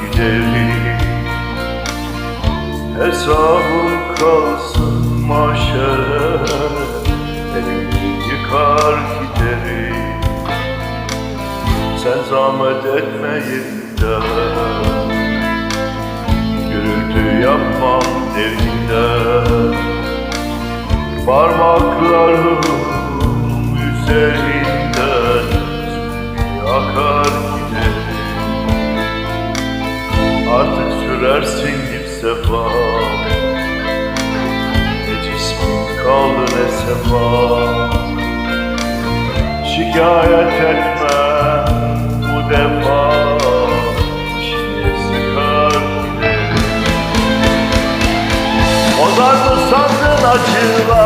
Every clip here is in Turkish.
giderim Hesabım kalsın maşere Elimi yıkar giderim Sen zahmet etmeyin de Gürültü yapmam evinde. Parmaklarım üzerinden Artık sürersin git sefa. Ne cismin kaldı ne sefa. Şikayet etme bu defa. Şimdi sıkar giderim Bozar mı sandın acılar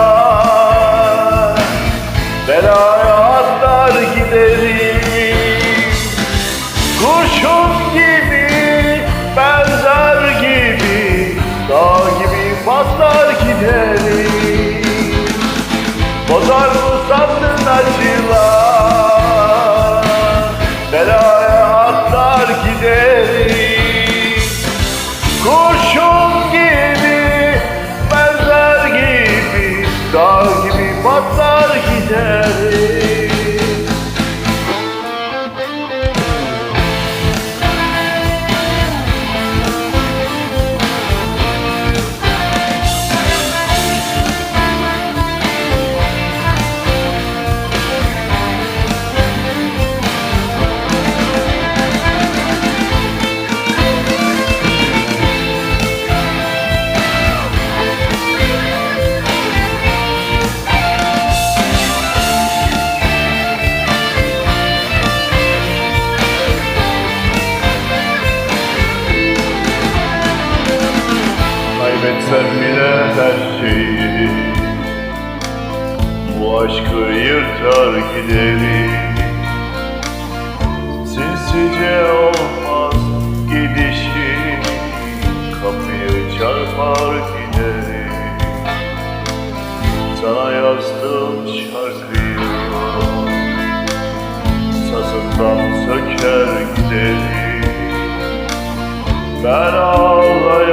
patlar giderim Bozar mı sandın acılar. Belaya atlar giderim Kurşun gibi, benzer gibi Dağ gibi patlar giderim Kaybetsem bile her şeyi. Bu aşkı yırtar giderim Sinsice olmaz gidişi. Kapıyı çarpar giderim Sana yazdığım şarkıyı. Sazından söker giderim ben ağlayamam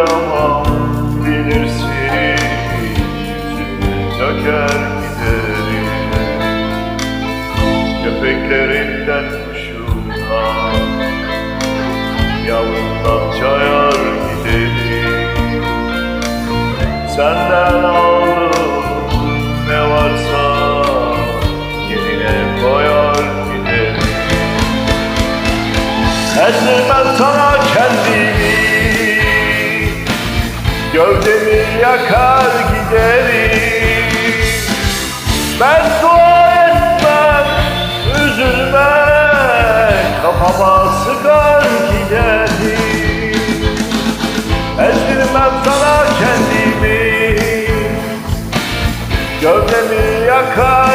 Senden aldım ne varsa Yerine koyar giderim. Ezdirmem sana kendimi Gövdemi yakar giderim. Ben dua etmem, üzülme Kafama sıkar giderim. Ezdirmem sana Gövdemi